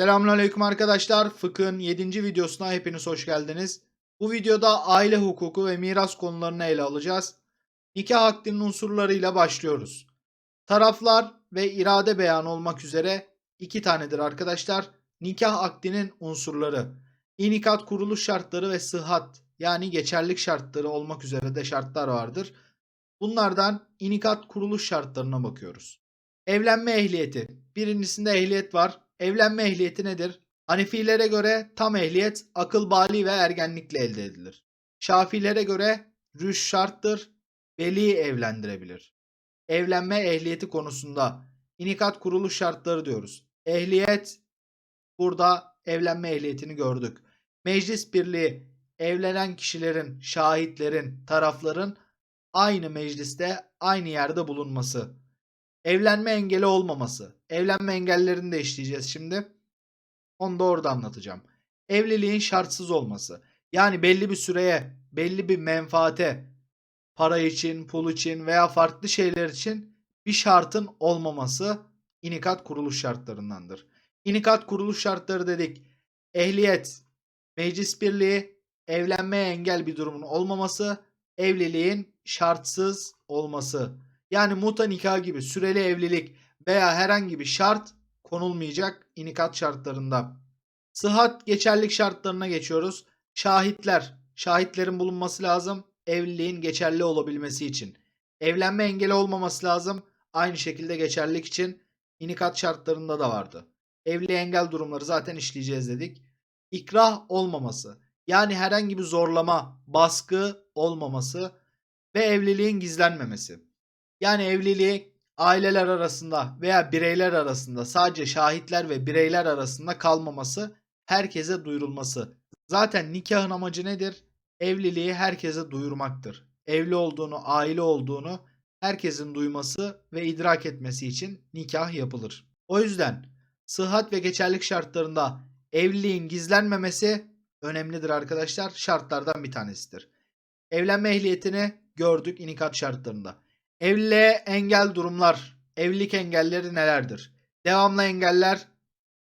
Selamünaleyküm arkadaşlar. Fıkhın 7. videosuna hepiniz hoş geldiniz. Bu videoda aile hukuku ve miras konularını ele alacağız. Nikah akdinin unsurlarıyla başlıyoruz. Taraflar ve irade beyan olmak üzere iki tanedir arkadaşlar. Nikah akdinin unsurları. İnikat kuruluş şartları ve sıhhat yani geçerlik şartları olmak üzere de şartlar vardır. Bunlardan inikat kuruluş şartlarına bakıyoruz. Evlenme ehliyeti. Birincisinde ehliyet var. Evlenme ehliyeti nedir? Hanefilere göre tam ehliyet akıl bali ve ergenlikle elde edilir. Şafilere göre rüş şarttır, veli evlendirebilir. Evlenme ehliyeti konusunda inikat kuruluş şartları diyoruz. Ehliyet burada evlenme ehliyetini gördük. Meclis birliği evlenen kişilerin, şahitlerin, tarafların aynı mecliste, aynı yerde bulunması. Evlenme engeli olmaması. Evlenme engellerini de işleyeceğiz şimdi. Onu da orada anlatacağım. Evliliğin şartsız olması. Yani belli bir süreye, belli bir menfaate, para için, pul için veya farklı şeyler için bir şartın olmaması inikat kuruluş şartlarındandır. İnikat kuruluş şartları dedik. Ehliyet, meclis birliği, evlenmeye engel bir durumun olmaması, evliliğin şartsız olması. Yani muta nikah gibi süreli evlilik veya herhangi bir şart konulmayacak inikat şartlarında. Sıhhat geçerlik şartlarına geçiyoruz. Şahitler, şahitlerin bulunması lazım evliliğin geçerli olabilmesi için. Evlenme engeli olmaması lazım. Aynı şekilde geçerlilik için inikat şartlarında da vardı. Evliliğe engel durumları zaten işleyeceğiz dedik. İkrah olmaması. Yani herhangi bir zorlama, baskı olmaması ve evliliğin gizlenmemesi. Yani evliliği aileler arasında veya bireyler arasında sadece şahitler ve bireyler arasında kalmaması, herkese duyurulması. Zaten nikahın amacı nedir? Evliliği herkese duyurmaktır. Evli olduğunu, aile olduğunu herkesin duyması ve idrak etmesi için nikah yapılır. O yüzden sıhhat ve geçerlik şartlarında evliliğin gizlenmemesi önemlidir arkadaşlar. Şartlardan bir tanesidir. Evlenme ehliyetini gördük inikat şartlarında. Evliliğe engel durumlar, evlilik engelleri nelerdir? Devamlı engeller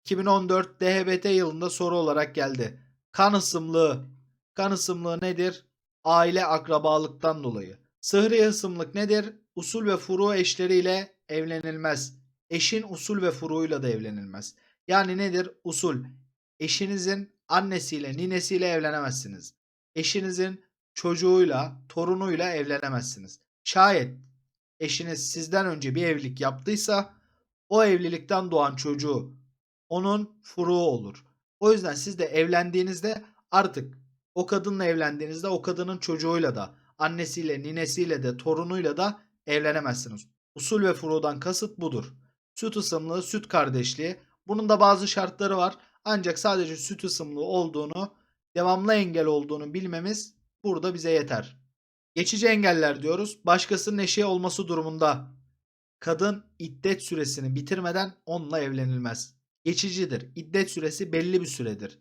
2014 DHBT yılında soru olarak geldi. Kan ısımlığı. Kan ısımlığı nedir? Aile akrabalıktan dolayı. Sıhri ısımlık nedir? Usul ve furu eşleriyle evlenilmez. Eşin usul ve furuuyla da evlenilmez. Yani nedir? Usul. Eşinizin annesiyle, ninesiyle evlenemezsiniz. Eşinizin çocuğuyla, torunuyla evlenemezsiniz. Şayet eşiniz sizden önce bir evlilik yaptıysa o evlilikten doğan çocuğu onun furuğu olur. O yüzden siz de evlendiğinizde artık o kadınla evlendiğinizde o kadının çocuğuyla da annesiyle, ninesiyle de torunuyla da evlenemezsiniz. Usul ve furudan kasıt budur. Süt ısımlığı, süt kardeşliği. Bunun da bazı şartları var. Ancak sadece süt ısımlığı olduğunu, devamlı engel olduğunu bilmemiz burada bize yeter. Geçici engeller diyoruz. Başkasının eşeği olması durumunda kadın iddet süresini bitirmeden onunla evlenilmez. Geçicidir. İddet süresi belli bir süredir.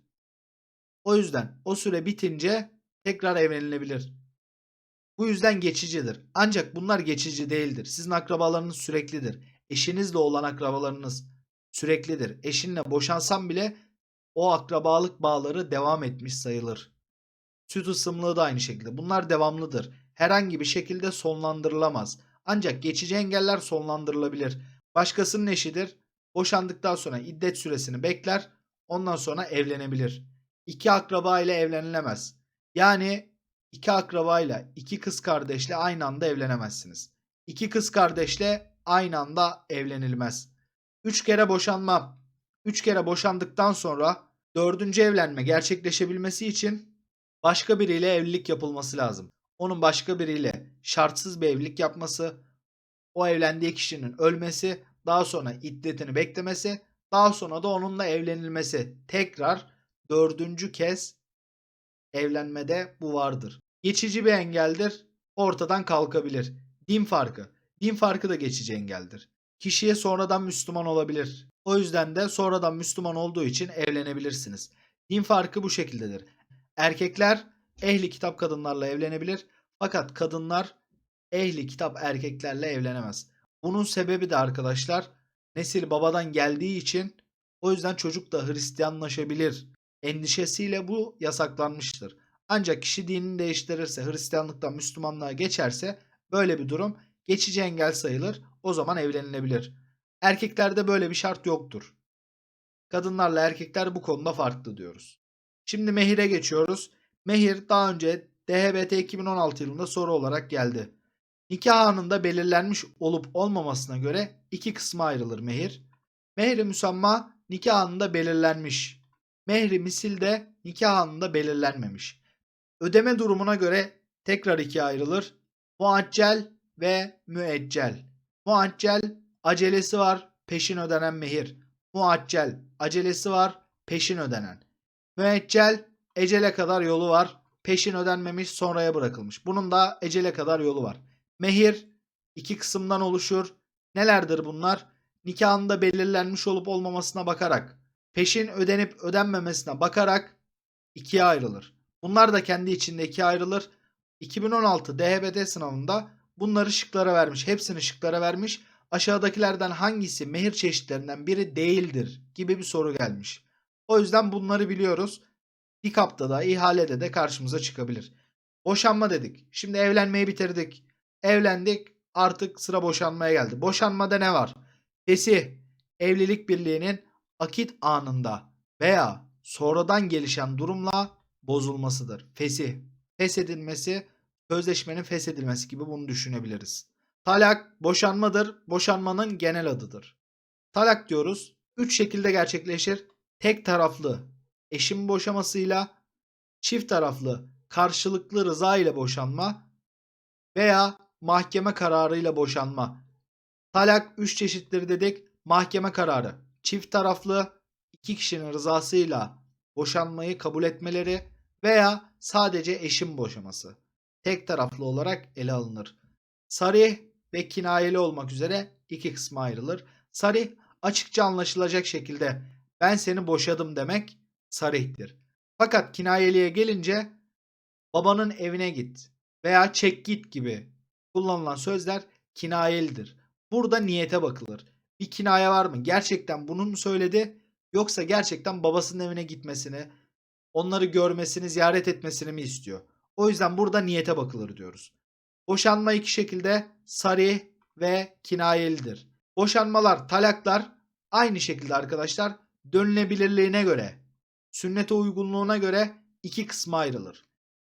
O yüzden o süre bitince tekrar evlenilebilir. Bu yüzden geçicidir. Ancak bunlar geçici değildir. Sizin akrabalarınız süreklidir. Eşinizle olan akrabalarınız süreklidir. Eşinle boşansam bile o akrabalık bağları devam etmiş sayılır. Süt ısımlığı da aynı şekilde. Bunlar devamlıdır herhangi bir şekilde sonlandırılamaz. Ancak geçici engeller sonlandırılabilir. Başkasının eşidir. Boşandıktan sonra iddet süresini bekler. Ondan sonra evlenebilir. İki akraba ile evlenilemez. Yani iki akraba ile iki kız kardeşle aynı anda evlenemezsiniz. İki kız kardeşle aynı anda evlenilmez. Üç kere boşanma. Üç kere boşandıktan sonra dördüncü evlenme gerçekleşebilmesi için başka biriyle evlilik yapılması lazım onun başka biriyle şartsız bir evlilik yapması, o evlendiği kişinin ölmesi, daha sonra iddetini beklemesi, daha sonra da onunla evlenilmesi. Tekrar dördüncü kez evlenmede bu vardır. Geçici bir engeldir, ortadan kalkabilir. Din farkı. Din farkı da geçici engeldir. Kişiye sonradan Müslüman olabilir. O yüzden de sonradan Müslüman olduğu için evlenebilirsiniz. Din farkı bu şekildedir. Erkekler ehli kitap kadınlarla evlenebilir. Fakat kadınlar ehli kitap erkeklerle evlenemez. Bunun sebebi de arkadaşlar nesil babadan geldiği için O yüzden çocuk da Hristiyanlaşabilir. Endişesiyle bu yasaklanmıştır. Ancak kişi dinini değiştirirse, Hristiyanlıktan Müslümanlığa geçerse böyle bir durum geçici engel sayılır. O zaman evlenilebilir. Erkeklerde böyle bir şart yoktur. Kadınlarla erkekler bu konuda farklı diyoruz. Şimdi Mehir'e geçiyoruz. Mehir daha önce DHBT 2016 yılında soru olarak geldi. Nikah anında belirlenmiş olup olmamasına göre iki kısma ayrılır mehir. Mehri müsamma nikah anında belirlenmiş. Mehri misil de nikah anında belirlenmemiş. Ödeme durumuna göre tekrar ikiye ayrılır. Muaccel ve müeccel. Muaccel acelesi var, peşin ödenen mehir. Muaccel acelesi var, peşin ödenen. Müeccel ecele kadar yolu var, peşin ödenmemiş, sonraya bırakılmış. Bunun da ecele kadar yolu var. Mehir iki kısımdan oluşur. Nelerdir bunlar? Nikahında belirlenmiş olup olmamasına bakarak, peşin ödenip ödenmemesine bakarak ikiye ayrılır. Bunlar da kendi içinde ikiye ayrılır. 2016 DHBT sınavında bunları şıklara vermiş. Hepsini şıklara vermiş. Aşağıdakilerden hangisi mehir çeşitlerinden biri değildir gibi bir soru gelmiş. O yüzden bunları biliyoruz. Dikap'ta da ihalede de karşımıza çıkabilir. Boşanma dedik. Şimdi evlenmeyi bitirdik. Evlendik. Artık sıra boşanmaya geldi. Boşanmada ne var? Fesih, evlilik birliğinin akit anında veya sonradan gelişen durumla bozulmasıdır. Fesih, feshedilmesi, sözleşmenin feshedilmesi gibi bunu düşünebiliriz. Talak, boşanmadır. Boşanmanın genel adıdır. Talak diyoruz. Üç şekilde gerçekleşir. Tek taraflı eşin boşamasıyla, çift taraflı karşılıklı rıza ile boşanma veya mahkeme kararıyla boşanma. Talak 3 çeşittir dedik. Mahkeme kararı. Çift taraflı iki kişinin rızasıyla boşanmayı kabul etmeleri veya sadece eşin boşaması. Tek taraflı olarak ele alınır. Sarih ve kinayeli olmak üzere iki kısma ayrılır. Sarih açıkça anlaşılacak şekilde ben seni boşadım demek sarihtir. Fakat kinayeliye gelince babanın evine git veya çek git gibi kullanılan sözler kinayelidir. Burada niyete bakılır. Bir kinaye var mı? Gerçekten bunu mu söyledi? Yoksa gerçekten babasının evine gitmesini, onları görmesini, ziyaret etmesini mi istiyor? O yüzden burada niyete bakılır diyoruz. Boşanma iki şekilde sarih ve kinayelidir. Boşanmalar, talaklar aynı şekilde arkadaşlar dönülebilirliğine göre, sünnete uygunluğuna göre iki kısma ayrılır.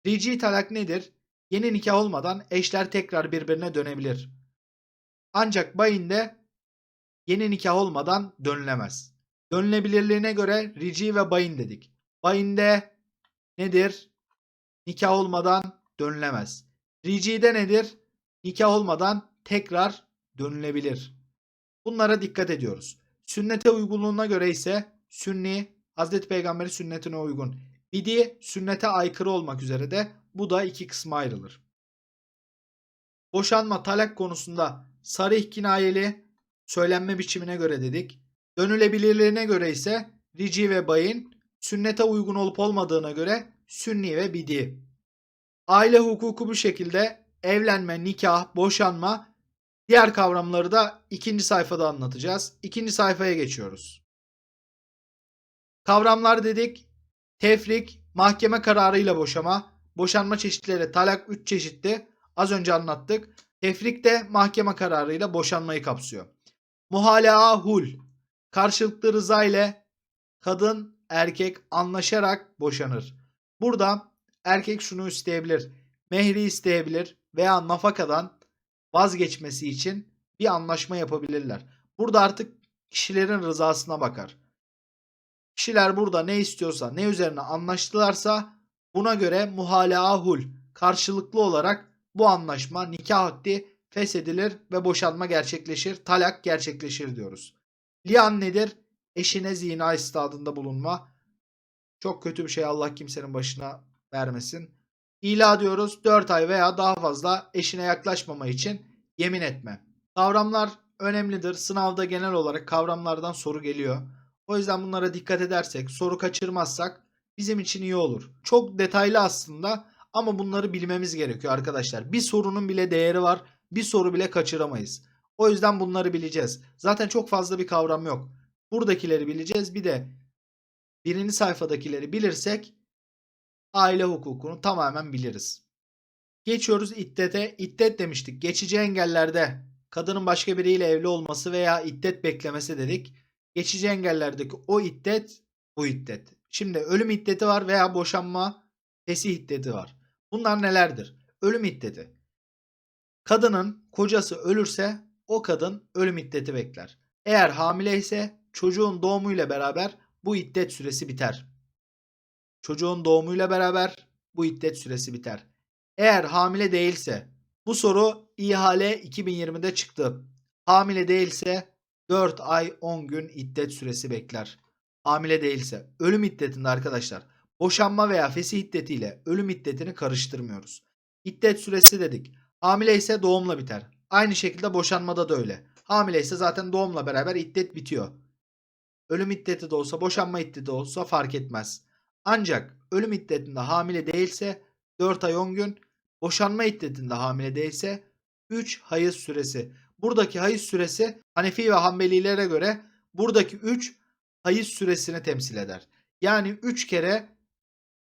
Rici talak nedir? Yeni nikah olmadan eşler tekrar birbirine dönebilir. Ancak bayinde yeni nikah olmadan dönülemez. Dönülebilirliğine göre rici ve bayin dedik. Bayinde nedir? Nikah olmadan dönülemez. Rici'de nedir? Nikah olmadan tekrar dönülebilir. Bunlara dikkat ediyoruz. Sünnete uygunluğuna göre ise sünni, Hazreti Peygamber'in sünnetine uygun. Bidi sünnete aykırı olmak üzere de bu da iki kısma ayrılır. Boşanma talak konusunda sarih kinayeli söylenme biçimine göre dedik. Dönülebilirliğine göre ise rici ve bayin, sünnete uygun olup olmadığına göre sünni ve bidi. Aile hukuku bu şekilde evlenme, nikah, boşanma diğer kavramları da ikinci sayfada anlatacağız. İkinci sayfaya geçiyoruz. Kavramlar dedik. Tefrik, mahkeme kararıyla boşama, boşanma çeşitleri talak 3 çeşitti. Az önce anlattık. Tefrik de mahkeme kararıyla boşanmayı kapsıyor. Muhalaa hul, karşılıklı rıza ile kadın erkek anlaşarak boşanır. Burada erkek şunu isteyebilir. Mehri isteyebilir veya nafakadan vazgeçmesi için bir anlaşma yapabilirler. Burada artık kişilerin rızasına bakar. Kişiler burada ne istiyorsa, ne üzerine anlaştılarsa buna göre muhalaahul karşılıklı olarak bu anlaşma nikah akdi feshedilir ve boşanma gerçekleşir, talak gerçekleşir diyoruz. Lian nedir? Eşine zina istadında bulunma. Çok kötü bir şey Allah kimsenin başına vermesin. İla diyoruz 4 ay veya daha fazla eşine yaklaşmama için yemin etme. Kavramlar önemlidir. Sınavda genel olarak kavramlardan soru geliyor. O yüzden bunlara dikkat edersek, soru kaçırmazsak bizim için iyi olur. Çok detaylı aslında ama bunları bilmemiz gerekiyor arkadaşlar. Bir sorunun bile değeri var. Bir soru bile kaçıramayız. O yüzden bunları bileceğiz. Zaten çok fazla bir kavram yok. Buradakileri bileceğiz. Bir de birinci sayfadakileri bilirsek aile hukukunu tamamen biliriz. Geçiyoruz iddete. İddet demiştik. Geçici engellerde kadının başka biriyle evli olması veya iddet beklemesi dedik. Geçici engellerdeki o iddet bu iddet. Şimdi ölüm iddeti var veya boşanma fesih iddeti var. Bunlar nelerdir? Ölüm iddeti. Kadının kocası ölürse o kadın ölüm iddeti bekler. Eğer hamile ise çocuğun doğumuyla beraber bu iddet süresi biter. Çocuğun doğumuyla beraber bu iddet süresi biter. Eğer hamile değilse bu soru ihale 2020'de çıktı. Hamile değilse 4 ay 10 gün iddet süresi bekler. Hamile değilse ölüm iddetinde arkadaşlar boşanma veya fesih iddetiyle ölüm iddetini karıştırmıyoruz. İddet süresi dedik. Hamile ise doğumla biter. Aynı şekilde boşanmada da öyle. Hamile ise zaten doğumla beraber iddet bitiyor. Ölüm iddeti de olsa boşanma iddeti de olsa fark etmez. Ancak ölüm iddetinde hamile değilse 4 ay 10 gün, boşanma iddetinde hamile değilse 3 hayız süresi. Buradaki hayız süresi Hanefi ve Hanbelilere göre buradaki 3 hayız süresini temsil eder. Yani 3 kere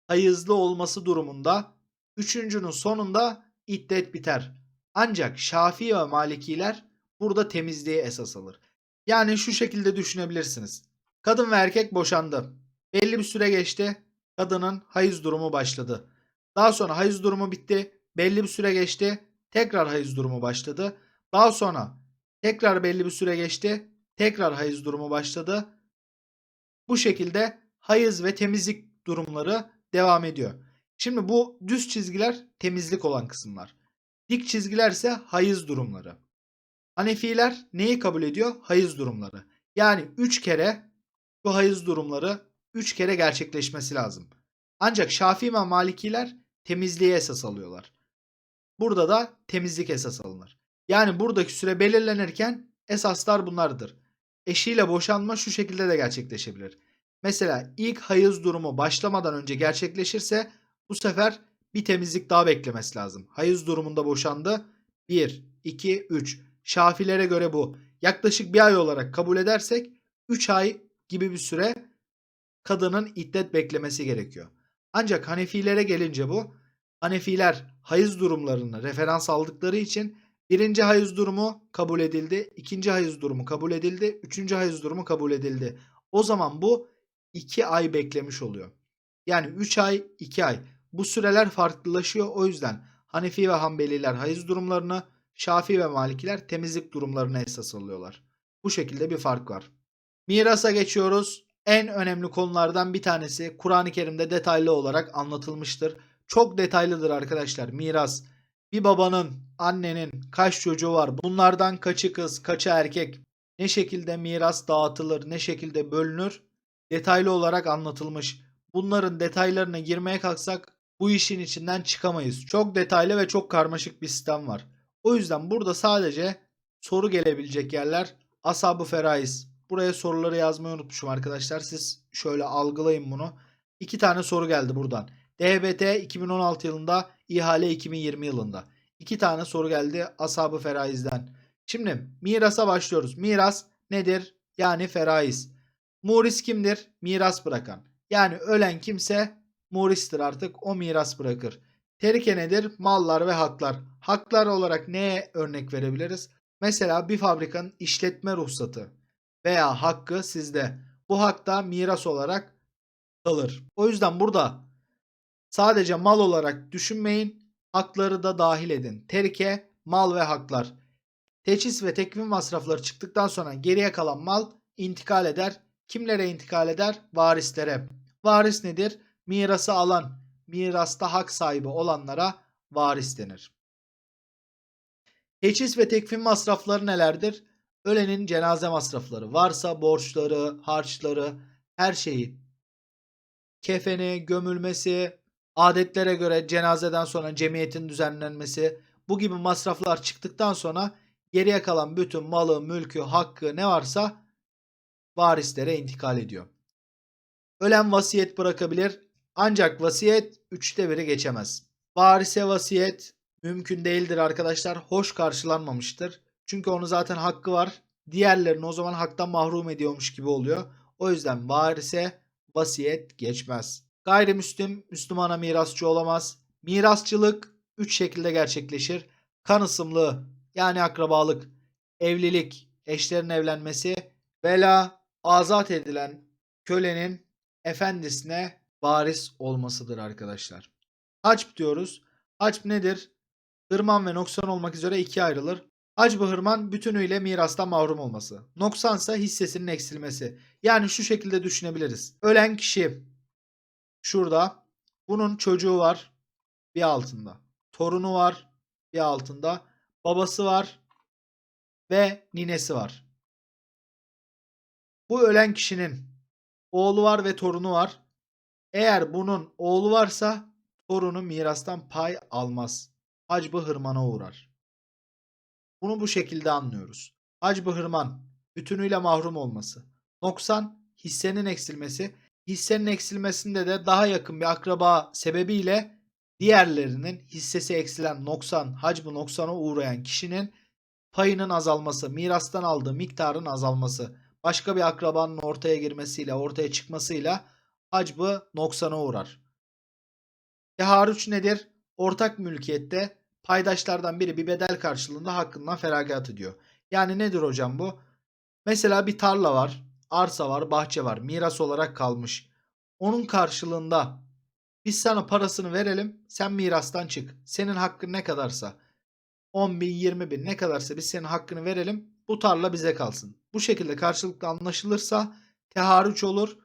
hayızlı olması durumunda üçüncünün sonunda iddet biter. Ancak Şafii ve Malikiler burada temizliğe esas alır. Yani şu şekilde düşünebilirsiniz. Kadın ve erkek boşandı. Belli bir süre geçti. Kadının hayız durumu başladı. Daha sonra hayız durumu bitti. Belli bir süre geçti. Tekrar hayız durumu başladı. Daha sonra tekrar belli bir süre geçti. Tekrar hayız durumu başladı. Bu şekilde hayız ve temizlik durumları devam ediyor. Şimdi bu düz çizgiler temizlik olan kısımlar. Dik çizgiler ise hayız durumları. Hanefiler neyi kabul ediyor? Hayız durumları. Yani 3 kere bu hayız durumları 3 kere gerçekleşmesi lazım. Ancak Şafii ve Malikiler temizliğe esas alıyorlar. Burada da temizlik esas alınır. Yani buradaki süre belirlenirken esaslar bunlardır. Eşiyle boşanma şu şekilde de gerçekleşebilir. Mesela ilk hayız durumu başlamadan önce gerçekleşirse bu sefer bir temizlik daha beklemesi lazım. Hayız durumunda boşandı. 1, 2, 3. Şafilere göre bu. Yaklaşık bir ay olarak kabul edersek 3 ay gibi bir süre kadının iddet beklemesi gerekiyor. Ancak Hanefilere gelince bu Hanefiler hayız durumlarını referans aldıkları için birinci hayız durumu kabul edildi, ikinci hayız durumu kabul edildi, üçüncü hayız durumu kabul edildi. O zaman bu 2 ay beklemiş oluyor. Yani 3 ay, 2 ay. Bu süreler farklılaşıyor. O yüzden Hanefi ve Hanbeliler hayız durumlarını, Şafii ve Malikiler temizlik durumlarına esas alıyorlar. Bu şekilde bir fark var. Mirasa geçiyoruz. En önemli konulardan bir tanesi Kur'an-ı Kerim'de detaylı olarak anlatılmıştır. Çok detaylıdır arkadaşlar miras. Bir babanın, annenin kaç çocuğu var? Bunlardan kaçı kız, kaçı erkek? Ne şekilde miras dağıtılır, ne şekilde bölünür? Detaylı olarak anlatılmış. Bunların detaylarına girmeye kalksak bu işin içinden çıkamayız. Çok detaylı ve çok karmaşık bir sistem var. O yüzden burada sadece soru gelebilecek yerler Ashab-ı Feraiz. Buraya soruları yazmayı unutmuşum arkadaşlar. Siz şöyle algılayın bunu. İki tane soru geldi buradan. DHBT 2016 yılında, ihale 2020 yılında. İki tane soru geldi Ashab-ı Feraiz'den. Şimdi mirasa başlıyoruz. Miras nedir? Yani feraiz. Muris kimdir? Miras bırakan. Yani ölen kimse muristir artık. O miras bırakır. Terike nedir? Mallar ve haklar. Haklar olarak neye örnek verebiliriz? Mesela bir fabrikanın işletme ruhsatı veya hakkı sizde. Bu hak da miras olarak kalır. O yüzden burada sadece mal olarak düşünmeyin. Hakları da dahil edin. Terike, mal ve haklar. Teçhis ve tekvim masrafları çıktıktan sonra geriye kalan mal intikal eder. Kimlere intikal eder? Varislere. Varis nedir? Mirası alan, mirasta hak sahibi olanlara varis denir. Teçhis ve tekfin masrafları nelerdir? Ölenin cenaze masrafları, varsa borçları, harçları, her şeyi. Kefeni, gömülmesi, adetlere göre cenazeden sonra cemiyetin düzenlenmesi, bu gibi masraflar çıktıktan sonra geriye kalan bütün malı, mülkü, hakkı ne varsa varislere intikal ediyor. Ölen vasiyet bırakabilir ancak vasiyet üçte biri geçemez. Varise vasiyet mümkün değildir arkadaşlar. Hoş karşılanmamıştır. Çünkü onun zaten hakkı var. diğerlerini o zaman haktan mahrum ediyormuş gibi oluyor. O yüzden varise vasiyet geçmez. Gayrimüslim Müslümana mirasçı olamaz. Mirasçılık 3 şekilde gerçekleşir. Kan ısımlığı yani akrabalık, evlilik, eşlerin evlenmesi, vela azat edilen kölenin efendisine varis olmasıdır arkadaşlar. Hacp diyoruz. Hacp nedir? Hırman ve noksan olmak üzere ikiye ayrılır. Hacb-ı hırman bütünüyle mirastan mahrum olması. Noksansa hissesinin eksilmesi. Yani şu şekilde düşünebiliriz. Ölen kişi şurada. Bunun çocuğu var bir altında. Torunu var bir altında. Babası var ve ninesi var. Bu ölen kişinin oğlu var ve torunu var. Eğer bunun oğlu varsa torunu mirastan pay almaz. Hacb-ı hırmana uğrar. Bunu bu şekilde anlıyoruz. Hacb-ı hırman bütünüyle mahrum olması. Noksan hissenin eksilmesi. Hissenin eksilmesinde de daha yakın bir akraba sebebiyle diğerlerinin hissesi eksilen noksan, hacb-ı noksana uğrayan kişinin payının azalması, mirastan aldığı miktarın azalması, başka bir akrabanın ortaya girmesiyle, ortaya çıkmasıyla hacbı noksana uğrar. Teharüç nedir? Ortak mülkiyette paydaşlardan biri bir bedel karşılığında hakkından feragat ediyor. Yani nedir hocam bu? Mesela bir tarla var, arsa var, bahçe var, miras olarak kalmış. Onun karşılığında biz sana parasını verelim, sen mirastan çık. Senin hakkın ne kadarsa, 10 bin, 20 bin ne kadarsa biz senin hakkını verelim, bu tarla bize kalsın. Bu şekilde karşılıklı anlaşılırsa teharüç olur.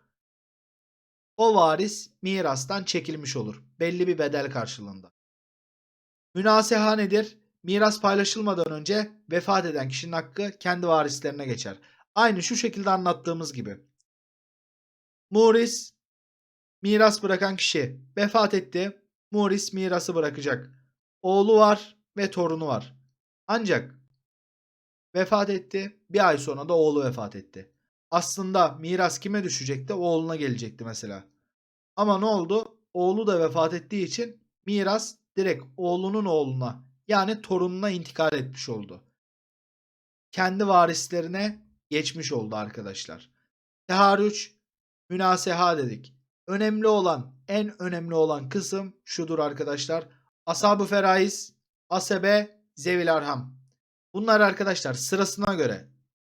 O varis mirastan çekilmiş olur. Belli bir bedel karşılığında. Münaseha nedir? Miras paylaşılmadan önce vefat eden kişinin hakkı kendi varislerine geçer. Aynı şu şekilde anlattığımız gibi. Muris miras bırakan kişi vefat etti. Muris mirası bırakacak. Oğlu var ve torunu var. Ancak vefat etti. Bir ay sonra da oğlu vefat etti. Aslında miras kime düşecekti? Oğluna gelecekti mesela. Ama ne oldu? Oğlu da vefat ettiği için miras direkt oğlunun oğluna yani torununa intikal etmiş oldu. Kendi varislerine geçmiş oldu arkadaşlar. Teharüç, münaseha dedik. Önemli olan, en önemli olan kısım şudur arkadaşlar. Ashab-ı feraiz, asebe, zevil arham. Bunlar arkadaşlar sırasına göre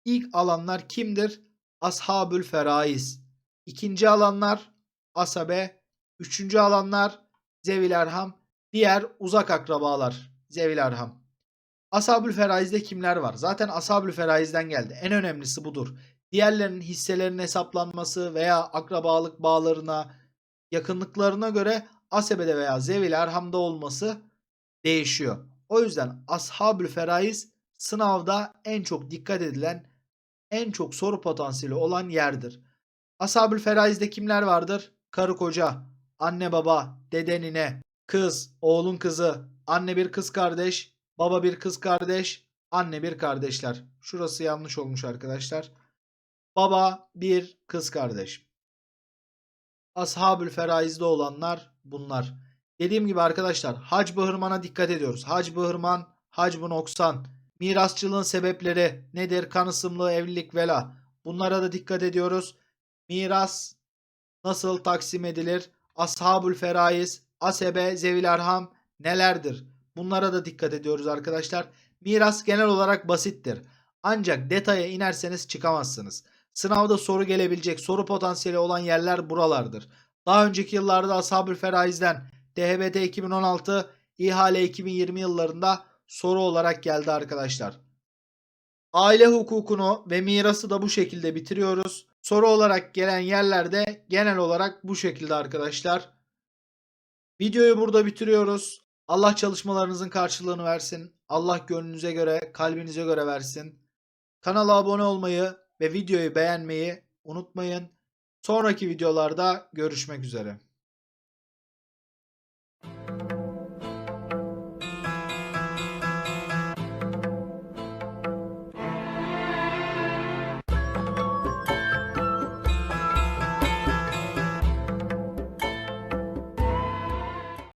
ilk alanlar kimdir? Ashabül feraiz. İkinci alanlar asabe. Üçüncü alanlar zevil erham. Diğer uzak akrabalar zevil erham. Ashabül feraizde kimler var? Zaten ashabül feraizden geldi. En önemlisi budur. Diğerlerinin hisselerinin hesaplanması veya akrabalık bağlarına, yakınlıklarına göre asebede veya zevil erhamda olması değişiyor. O yüzden ashabül feraiz sınavda en çok dikkat edilen, en çok soru potansiyeli olan yerdir. Ashabül feraizde kimler vardır? Karı koca, anne baba, dede nine, kız, oğlun kızı, anne bir kız kardeş, baba bir kız kardeş, anne bir kardeşler. Şurası yanlış olmuş arkadaşlar. Baba bir kız kardeş. Ashabül feraizde olanlar bunlar. Dediğim gibi arkadaşlar hac hırmana dikkat ediyoruz. Hac hırman, hac noksan. Mirasçılığın sebepleri nedir? Kan ısımlığı, evlilik, vela. Bunlara da dikkat ediyoruz. Miras nasıl taksim edilir? Ashabül feraiz, asebe, zevil erham nelerdir? Bunlara da dikkat ediyoruz arkadaşlar. Miras genel olarak basittir. Ancak detaya inerseniz çıkamazsınız. Sınavda soru gelebilecek, soru potansiyeli olan yerler buralardır. Daha önceki yıllarda Ashabül Feraiz'den DHBT 2016, İhale 2020 yıllarında soru olarak geldi arkadaşlar. Aile hukukunu ve mirası da bu şekilde bitiriyoruz. Soru olarak gelen yerlerde genel olarak bu şekilde arkadaşlar. Videoyu burada bitiriyoruz. Allah çalışmalarınızın karşılığını versin. Allah gönlünüze göre, kalbinize göre versin. Kanala abone olmayı ve videoyu beğenmeyi unutmayın. Sonraki videolarda görüşmek üzere.